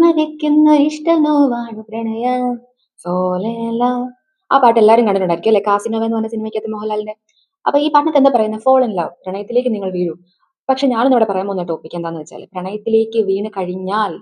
മരിക്കുന്ന ഇഷ്ടനോവാണ് പ്രണയ. സോലേല. ആ പാട്ട് എല്ലാവരും കണ്ടിട്ടുണ്ടായിരിക്കും അല്ലെ? കാസിനോവ എന്ന് പറഞ്ഞ സിനിമയ്ക്കകത്ത് മോഹൻലാലിന്റെ. അപ്പൊ ഈ പാട്ടിനകത്ത് എന്താ പറയുന്നത് ഫോൾ ഇൻ ലവ് പ്രണയത്തിലേക്ക് നിങ്ങൾ വീഴൂ. പക്ഷെ ഞാനിന്നിവിടെ പറയാൻ പോകുന്ന ടോപ്പിക് എന്താന്ന് വെച്ചാൽ പ്രണയത്തിലേക്ക് വീണ് കഴിഞ്ഞാൽ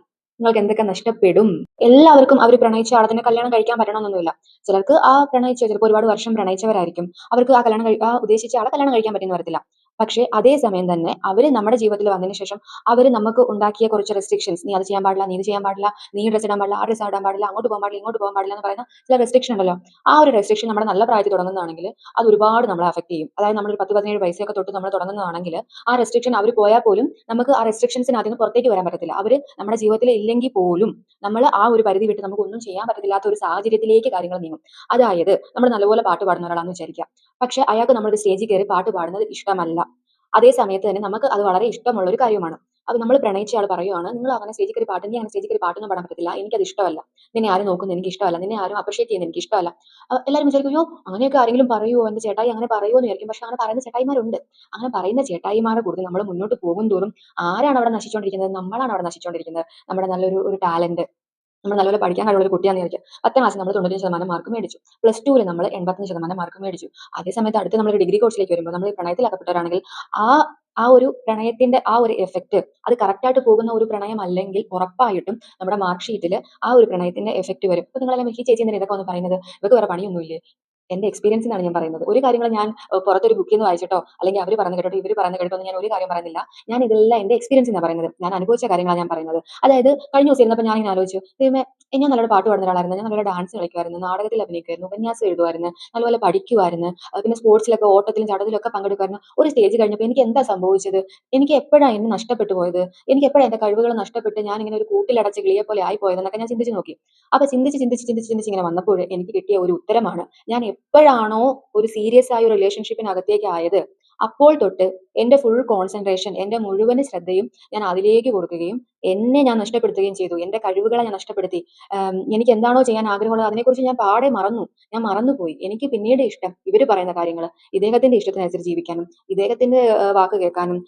നിങ്ങൾക്ക് എന്തൊക്കെ നഷ്ടപ്പെടും? എല്ലാവർക്കും അവർ പ്രണയിച്ച ആളെ തന്നെ കല്യാണം കഴിക്കാൻ പറ്റണമെന്നൊന്നുമില്ല. ചിലർക്ക് ആ പ്രണയിച്ച ചിലപ്പോൾ ഒരുപാട് വർഷം പ്രണയിച്ചവരായിരിക്കും. അവർക്ക് ആ കല്യാണം ആ ഉദ്ദേശിച്ച ആളെ കല്യാണം കഴിക്കാൻ പറ്റുന്ന വരത്തില്ല. പക്ഷെ അതേ സമയം തന്നെ അവർ നമ്മുടെ ജീവിതത്തിൽ വന്നതിന് ശേഷം അവർ നമുക്ക് ഉണ്ടാക്കിയ കുറച്ച് റെസ്ട്രിക്ഷൻസ് നീ അത് ചെയ്യാൻ പാടില്ല നീ ഇത് ചെയ്യാൻ പാടില്ല നീ ഡ്രസ് ഇടാൻ പാടില്ല ആ ഡ്രസ് ഇടാൻ പാടില്ല അങ്ങോട്ട് പോകാൻ പാടില്ല ഇങ്ങോട്ട് പോകാൻ പാടില്ല എന്ന് പറയുന്ന ചില റെസ്ട്രിക്ഷൻ ഉണ്ടല്ലോ. ആ ഒരു റെസ്ട്രിക്ഷൻ നമ്മുടെ നല്ല പ്രായത്തിൽ തുടങ്ങുന്നതാണെങ്കിൽ അത് ഒരുപാട് നമ്മളെ അഫക്ട് ചെയ്യും. അതായത് നമ്മൾ ഒരു പത്ത് പതിനേഴ് വയസ്സൊക്കെ തൊട്ട് നമ്മൾ തുടങ്ങുന്നതാണെങ്കിൽ ആ റെസ്ട്രിക്ഷൻ അവർ പോയാൽ പോലും നമുക്ക് ആ റെസ്ട്രിക്ഷൻസിന് അതിന് പുറത്തേക്ക് വരാൻ പറ്റത്തില്ല. അവർ നമ്മുടെ ജീവിതത്തിൽ ഇല്ലെങ്കിൽ പോലും നമ്മൾ ആ ഒരു പരിധി വിട്ട് നമുക്ക് ഒന്നും ചെയ്യാൻ പറ്റത്തില്ലാത്ത ഒരു സാഹചര്യത്തിലേക്ക് കാര്യങ്ങൾ നീങ്ങും. അതായത് നമ്മൾ നല്ലപോലെ പാട്ട് പാടുന്ന ഒരാളാണെന്ന് വിചാരിക്കാം പക്ഷെ അയാൾക്ക് നമ്മളൊരു സ്റ്റേജിൽ കയറി പാട്ട് പാടുന്നത് ഇഷ്ടമല്ല. അതേ സമയത്ത് തന്നെ നമുക്ക് അത് വളരെ ഇഷ്ടമുള്ള ഒരു കാര്യമാണ്. അപ്പൊ നമ്മൾ പ്രണയിച്ച ആൾ പറയുവാണ് നിങ്ങൾ അങ്ങനെ സ്റ്റേജിൽ കയറി പാട്ട് നീ അങ്ങനെ സ്റ്റേജിൽ കയറി പാട്ടൊന്നും പാടാൻ പറ്റത്തില്ല. എനിക്കത് ഇഷ്ടമല്ല. നിന്നെ ആരും നോക്കുന്നത് എനിക്ക് ഇഷ്ടമല്ല. നിന്നെ ആരും അപ്രിഷിയേറ്റ് ചെയ്യുന്നത് എനിക്ക് ഇഷ്ടമല്ല. എല്ലാവരും വിചാരിക്കും അയ്യോ അങ്ങനെയൊക്കെ ആരെങ്കിലും പറയുമോ എന്റെ ചേട്ടായി അങ്ങനെ പറയുമോ എന്ന് വിചാരിക്കും. പക്ഷെ അങ്ങനെ പറയുന്ന ചേട്ടായിമാരുണ്ട്. അങ്ങനെ പറയുന്ന ചേട്ടായിമാരെ കൂടുതൽ നമ്മൾ മുന്നോട്ട് പോകും തോറും ആരാണ് അവിടെ നശിച്ചുകൊണ്ടിരിക്കുന്നത് നമ്മളാണ് അവിടെ നശിച്ചുകൊണ്ടിരിക്കുന്നത് നമ്മുടെ നല്ലൊരു ഒരു ടാലന്റ്. നമ്മൾ നല്ലപോലെ പഠിക്കാൻ കഴിവുള്ള കുട്ടിയാണെന്ന് വിചാരിക്കുക. പത്താം ക്ലാസ്സിൽ നമ്മൾ തൊണ്ണൂറ്റഞ്ച് ശതമാനം മാർക്ക് മേടിച്ചു. പ്ലസ് ടുവിൽ നമ്മൾ എൺപത്തഞ്ച് ശതമാനം മാർക്ക് മേടിച്ചു. അതേ സമയത്ത് അടുത്ത് നമ്മൾ ഡിഗ്രി കോഴ്സിലേക്ക് വരുമ്പോൾ നമ്മൾ പ്രണയത്തിൽ അകപ്പെട്ടവരാണെങ്കിൽ ആ ആ ഒരു പ്രണയത്തിന്റെ ആ ഒരു എഫക്റ്റ് അത് കറക്റ്റായിട്ട് പോകുന്ന ഒരു പ്രണയം അല്ലെങ്കിൽ ഉറപ്പായിട്ടും നമ്മുടെ മാർക്ക് ഷീറ്റിൽ ആ ഒരു പ്രണയത്തിന്റെ എഫക്റ്റ് വരും. അപ്പൊ നിങ്ങളെല്ലാം ഈ ചേച്ചി എന്തിനാ ഇതൊക്കെ ഒന്ന് പറയുന്നത്? ഇവർക്ക് വേറെ പണിയൊന്നുമില്ലേ? എന്റെ എക്സ്പീരിയൻസ് എന്നാണ് ഞാൻ പറയുന്നത്. ഒരു കാര്യങ്ങൾ ഞാൻ പുറത്തൊരു ബുക്കിൽ നിന്ന് വായിച്ചിട്ടോ അല്ലെങ്കിൽ അവർ പറഞ്ഞു കേട്ടോ ഇവർ പറഞ്ഞു കേട്ടോ ഞാൻ ഒരു കാര്യം പറയുന്നില്ല. ഞാൻ ഇതെല്ലാം എന്റെ എക്സ്പീരിയൻസ് എന്നാണ് പറയുന്നത്. ഞാൻ അനുഭവിച്ച കാര്യങ്ങളാണ് ഞാൻ പറയുന്നത്. അതായത് കഴിഞ്ഞ ദിവസം ഇരുന്നപ്പോൾ ഞാൻ ഇങ്ങനെ ആലോചിച്ചു. ദൈവമേ ഞാൻ നല്ലൊരു പാട്ട് പാടുന്ന ഒരാളായിരുന്നു. ഞാൻ നല്ലൊരു ഡാൻസ് കളിക്കുമായിരുന്നു നാടകത്തിൽ അഭിനയിക്കുമായിരുന്നു ഉപന്യാസം എഴുതുമായിരുന്നു നല്ലപോലെ പഠിക്കുമായിരുന്നു പിന്നെ സ്പോർട്സിലൊക്കെ ഓട്ടത്തിലും ചടത്തിലും ഒക്കെ പങ്കെടുക്കുമായിരുന്നു ഒരു സ്റ്റേജ് കഴിഞ്ഞപ്പോൾ എനിക്ക് എന്താ സംഭവിച്ചത്? എനിക്ക് എപ്പോഴാണ് എന്നെ നഷ്ടപ്പെട്ടു പോയത്? എനിക്ക് എപ്പോഴാണ് എന്റെ കഴിവുകൾ നഷ്ടപ്പെട്ട് ഞാൻ ഇങ്ങനെ ഒരു കൂട്ടിലടച്ച് കിളിയെ പോലെ ആയി പോയതെന്നൊക്കെ ഞാൻ ചിന്തിച്ച് നോക്കി. അപ്പൊ ചിന്തിച്ച് ചിന്തിച്ച് ചിന്തിച്ച് ചിന്തിച്ച് ഇങ്ങനെ വന്നപ്പോൾ എനിക്ക് കിട്ടിയ ഒരു ഉത്തരമാണ്. ഞാൻ എപ്പോഴാണോ ഒരു സീരിയസ് ആയ റിലേഷൻഷിപ്പിനകത്തേക്ക് ആയത്? അപ്പോൾ തൊട്ട് എന്റെ ഫുൾ കോൺസെൻട്രേഷൻ എന്റെ മുഴുവൻ ശ്രദ്ധയും ഞാൻ അതിലേക്ക് കൊടുക്കുകയും എന്നെ ഞാൻ നഷ്ടപ്പെടുത്തുകയും ചെയ്തു. എന്റെ കഴിവുകളെ ഞാൻ നഷ്ടപ്പെടുത്തി. എനിക്ക് എന്താണോ ചെയ്യാൻ ആഗ്രഹമുള്ളത് അതിനെക്കുറിച്ച് ഞാൻ പാടെ മറന്നു. ഞാൻ മറന്നുപോയി. എനിക്ക് പിന്നീട് ഇഷ്ടം ഇവർ പറയുന്ന കാര്യങ്ങൾ. ഇദ്ദേഹത്തിന്റെ ഇഷ്ടത്തിനനുസരിച്ച് ജീവിക്കാനും ഇദ്ദേഹത്തിന്റെ ആ, വാക്ക് കേൾക്കാനും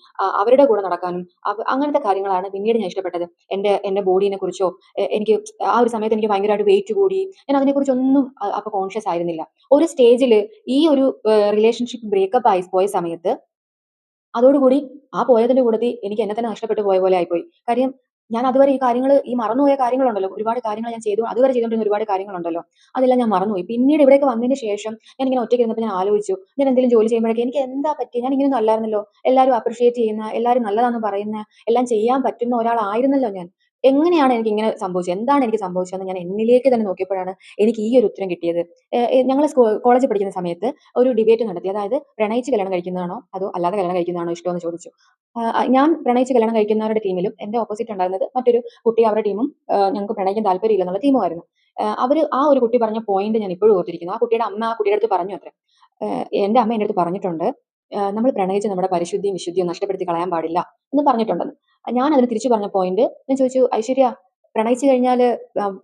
അവരുടെ കൂടെ നടക്കാനും അങ്ങനത്തെ കാര്യങ്ങളാണ് പിന്നീട് ഞാൻ ഇഷ്ടപ്പെട്ടത്. എന്റെ എന്റെ ബോഡീനെ കുറിച്ചോ എനിക്ക് ആ ഒരു സമയത്ത് എനിക്ക് ഭയങ്കരമായിട്ട് വെയിറ്റ് കൂടി. ഞാൻ അതിനെക്കുറിച്ചൊന്നും അ- അപ്പൊ കോൺഷ്യസ് ആയിരുന്നില്ല. ഒരു സ്റ്റേജിൽ ഈ ഒരു റിലേഷൻഷിപ്പ് ബ്രേക്കപ്പ് ആയി പോയ സമയത്ത് അതോടുകൂടി ആ പോയതിന്റെ കൂടത്തി എനിക്ക് എന്നെ തന്നെ നഷ്ടപ്പെട്ടു പോയ പോലെ ആയിപ്പോയി. കാര്യം ഞാൻ അതുവരെ ഈ കാര്യങ്ങൾ ഈ മറന്നുപോയ കാര്യങ്ങളുണ്ടല്ലോ. ഒരുപാട് കാര്യങ്ങൾ ഞാൻ ചെയ്തു അതുവരെ ചെയ്തുകൊണ്ടിരുന്ന ഒരുപാട് കാര്യങ്ങളുണ്ടല്ലോ. അതെല്ലാം ഞാൻ മറന്നുപോയി. പിന്നീട് ഇവിടേക്ക് വന്നതിന് ശേഷം ഞാൻ ഇങ്ങനെ ഒറ്റയ്ക്ക് ഇരുന്നപ്പോൾ ഞാൻ ആലോചിച്ചു ഞാൻ എന്തെങ്കിലും ജോലി ചെയ്യുമ്പോഴേക്ക് എനിക്ക് എന്താ പറ്റി ഞാൻ ഇങ്ങനെയൊന്നും അല്ലായിരുന്നല്ലോ. എല്ലാവരും അപ്രിഷിയേറ്റ് ചെയ്യുന്ന എല്ലാവരും നല്ലതാണെന്ന് പറയുന്ന എല്ലാം ചെയ്യാൻ പറ്റുന്ന ഒരാളായിരുന്നല്ലോ ഞാൻ. എങ്ങനെയാണ് എനിക്ക് ഇങ്ങനെ സംഭവിച്ചത്? എന്താണ് എനിക്ക് സംഭവിച്ചതെന്ന് ഞാൻ എന്നിലേക്ക് തന്നെ നോക്കിയപ്പോഴാണ് എനിക്ക് ഈ ഒരു ഉത്തരം കിട്ടിയത്. ഞങ്ങൾ കോളേജിൽ പഠിക്കുന്ന സമയത്ത് ഒരു ഡിബേറ്റ് നടത്തി. അതായത് പ്രണയിച്ച് കല്യാണം കഴിക്കുന്നതാണോ? അതോ അല്ലാതെ കല്യാണം കഴിക്കുന്നതാണോ ഇഷ്ടമെന്ന് ചോദിച്ചു. ഞാൻ പ്രണയിച്ച് കല്യാണം കഴിക്കുന്നവരുടെ ടീമിലും എന്റെ ഓപ്പോസിറ്റ് ഉണ്ടായിരുന്നത് മറ്റൊരു കുട്ടി അവരുടെ ടീമും ഞങ്ങൾക്ക് പ്രണയിക്കാൻ താല്പര്യമില്ല എന്നുള്ള ടീമുമായിരുന്നു അവർ ആ ഒരു കുട്ടി പറഞ്ഞ പോയിന്റ് ഞാൻ ഇപ്പോഴും ഓർത്തിരിക്കുന്നു. ആ കുട്ടിയുടെ അമ്മ ആ കുട്ടിയുടെ അടുത്ത് പറഞ്ഞു അത്ര. എന്റെ അമ്മ എന്റെ അടുത്ത് പറഞ്ഞിട്ടുണ്ട് നമ്മൾ പ്രണയിച്ച് നമ്മുടെ പരിശുദ്ധിയും വിശുദ്ധിയും നഷ്ടപ്പെടുത്തി കളയാൻ പാടില്ല എന്ന് പറഞ്ഞിട്ടുണ്ടെന്ന്. ഞാൻ അതിന് തിരിച്ചു പറഞ്ഞ പോയിന്റ് ഞാൻ ചോദിച്ചു ഐശ്വര്യ പ്രണയിച്ചു കഴിഞ്ഞാൽ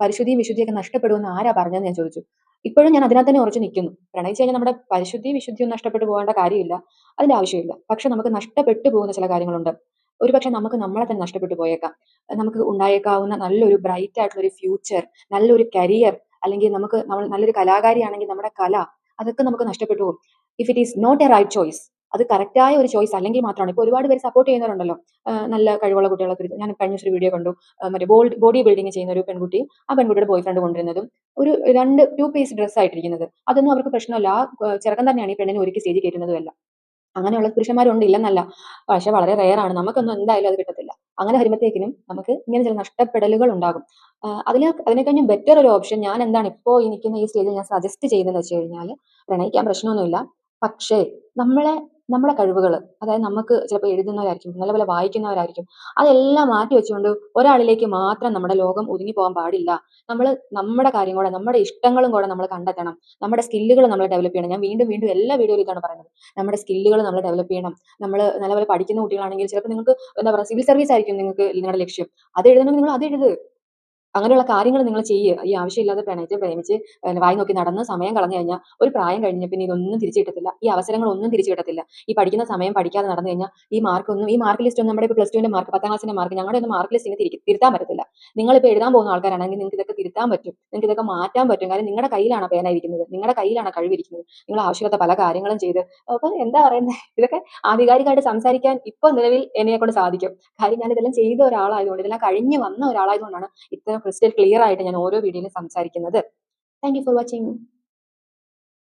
പരിശുദ്ധിയും വിശുദ്ധിയൊക്കെ നഷ്ടപ്പെടുമെന്ന് ആരാ പറഞ്ഞതെന്ന് ഞാൻ ചോദിച്ചു. ഇപ്പോഴും ഞാൻ അതിനകത്ത് തന്നെ ഉറച്ചു നിൽക്കുന്നു. പ്രണയിച്ചു കഴിഞ്ഞാൽ നമ്മുടെ പരിശുദ്ധിയും വിശുദ്ധിയും നഷ്ടപ്പെട്ടു പോകേണ്ട കാര്യമില്ല. അതിന്റെ ആവശ്യമില്ല. പക്ഷെ നമുക്ക് നഷ്ടപ്പെട്ടു പോകുന്ന ചില കാര്യങ്ങളുണ്ട്. ഒരുപക്ഷെ നമുക്ക് നമ്മളെ തന്നെ നഷ്ടപ്പെട്ടു പോയേക്കാം. നമുക്ക് ഉണ്ടായേക്കാവുന്ന നല്ലൊരു ബ്രൈറ്റ് ആയിട്ടുള്ള ഒരു ഫ്യൂച്ചർ നല്ലൊരു കരിയർ അല്ലെങ്കിൽ നമുക്ക് നമ്മൾ നല്ലൊരു കലാകാരിയാണെങ്കിൽ നമ്മുടെ കല അതൊക്കെ നമുക്ക് നഷ്ടപ്പെട്ടു പോകും. If it is not a right choice അത് കറക്റ്റായ ഒരു ചോയ്സ് അല്ലെങ്കിൽ മാത്രമാണ്. ഇപ്പോൾ ഒരുപാട് പേര് സപ്പോർട്ട് ചെയ്യുന്നവരുണ്ടല്ലോ. നല്ല കഴിവുള്ള കുട്ടികളൊക്കെ ഞാൻ കഴിഞ്ഞ ഒരു വീഡിയോ കണ്ടു. മറ്റേ ബോൾഡ് ബോഡി ബിൽഡിംഗ് ചെയ്യുന്ന ഒരു പെൺകുട്ടി ആ പെൺകുട്ടിയുടെ ബോയ് ഫ്രണ്ട് കൊണ്ടുവരുന്നതും ഒരു രണ്ട് ടു പീസ് ഡ്രസ്സ് ആയിട്ടിരിക്കുന്നത്. അതൊന്നും അവർക്ക് പ്രശ്നമല്ല. ആ ചെറുക്കൻ തന്നെയാണ് ഈ പെണ്ണിനെ ഒരുക്കി സ്റ്റേജിൽ കയറ്റുന്നതുമല്ല അങ്ങനെയുള്ള പുരുഷന്മാരുണ്ട് ഇല്ലെന്നല്ല. പക്ഷെ വളരെ റെയർ ആണ്. നമുക്കൊന്നും എന്തായാലും അത് കിട്ടത്തില്ല. അങ്ങനെ വരുമ്പോഴത്തേക്കിനും നമുക്ക് ഇങ്ങനെ ചില നഷ്ടപ്പെടലുകൾ ഉണ്ടാകും. അതിൽ അതിനെക്കഴിഞ്ഞും ബെറ്റർ ഒരു ഓപ്ഷൻ ഞാൻ എന്താണ് ഇപ്പോൾ ഈ നിൽക്കുന്ന ഈ സ്റ്റേജിൽ ഞാൻ സജസ്റ്റ് ചെയ്യുന്നതെന്ന് വെച്ച് കഴിഞ്ഞാൽ പ്രണയിക്കാൻ പ്രശ്നമൊന്നുമില്ല. പക്ഷേ നമ്മളെ നമ്മുടെ കഴിവുകൾ അതായത് നമുക്ക് ചിലപ്പോൾ എഴുതുന്നവരായിരിക്കും നല്ലപോലെ വായിക്കുന്നവരായിരിക്കും അതെല്ലാം മാറ്റി വെച്ചുകൊണ്ട് ഒരാളിലേക്ക് മാത്രം നമ്മുടെ ലോകം ഒതുങ്ങി പോകാൻ പാടില്ല. നമ്മൾ നമ്മുടെ കാര്യം കൂടെ നമ്മുടെ ഇഷ്ടങ്ങളും കൂടെ നമ്മൾ കണ്ടെത്തണം. നമ്മുടെ സ്കില്ലുകൾ നമ്മൾ ഡെവലപ്പ് ചെയ്യണം. ഞാൻ വീണ്ടും വീണ്ടും എല്ലാ വീഡിയോയിലും ഇതാണ് പറയുന്നത്. നമ്മുടെ സ്കില്ലുകൾ നമ്മൾ ഡെവലപ്പ് ചെയ്യണം. നമ്മൾ നല്ലപോലെ പഠിക്കുന്ന കുട്ടികളാണെങ്കിൽ ചിലപ്പോൾ നിങ്ങൾക്ക് എന്താ പറയുക സിവിൽ സർവീസ് ആയിരിക്കും നിങ്ങൾക്ക് നിങ്ങളുടെ ലക്ഷ്യം. അത് എഴുതണമെങ്കിൽ നിങ്ങൾ അത് എഴുത്. അങ്ങനെയുള്ള കാര്യങ്ങൾ നിങ്ങൾ ചെയ്യുക ഈ ആവശ്യമില്ലാതെ പ്രണയിച്ച് പ്രേമിച്ച് വായി നോക്കി നടന്ന് സമയം കളഞ്ഞു കഴിഞ്ഞാൽ ഒരു പ്രായം കഴിഞ്ഞ പിന്നെ ഇതൊന്നും തിരിച്ചു കിട്ടത്തില്ല. ഈ അവസരങ്ങൾ ഒന്നും തിരിച്ചു കിട്ടത്തില്ല. ഈ പഠിക്കുന്ന സമയം പഠിക്കാതെ നടന്നു കഴിഞ്ഞാൽ ഈ മാർക്ക് ഒന്നും ഈ മാർക്ക് ലിസ്റ്റ് ഒന്നും നമ്മുടെ ഇപ്പോൾ പ്ലസ് ടുവിന്റെ മാർക്ക് പത്താം ക്ലാസ്സിന്റെ മാർക്ക് ഞങ്ങളുടെ ഒന്നും മാർക്ക് ലിസ്റ്റിന് തിരി തിരുത്താൻ പറ്റത്തില്ല. നിങ്ങളിപ്പോൾ എഴുതാൻ പോകുന്ന ആൾക്കാരാണെങ്കിൽ നിങ്ങൾക്ക് ഇതൊക്കെ തിരുത്താൻ പറ്റും. നിങ്ങൾക്ക് ഇതൊക്കെ മാറ്റാൻ പറ്റും. കാരണം നിങ്ങളുടെ കയ്യിലാണ് പേന ഇരിക്കുന്നത് നിങ്ങളുടെ കയ്യിലാണ് കഴിവിരിക്കുന്നത്? നിങ്ങൾ ആവശ്യമില്ലാത്ത പല കാര്യങ്ങളും ചെയ്ത് അപ്പം എന്താ പറയുന്നത് ഇതൊക്കെ ആധികാരികമായിട്ട് സംസാരിക്കാൻ ഇപ്പോൾ നിലവിൽ എന്നെ കൊണ്ട് സാധിക്കും. കാര്യം ഞാൻ ഇതെല്ലാം ചെയ്ത ഒരാളായതുകൊണ്ട് ഇതെല്ലാം കഴിഞ്ഞ് വന്ന ഒരാളായതുകൊണ്ടാണ് ഇത്ര ക്രിസ്റ്റൽ ക്ലിയർ ആയിട്ട് ഞാൻ ഓരോ വീഡിയോയിലും സംസാരിക്കുന്നത്. Thank for watching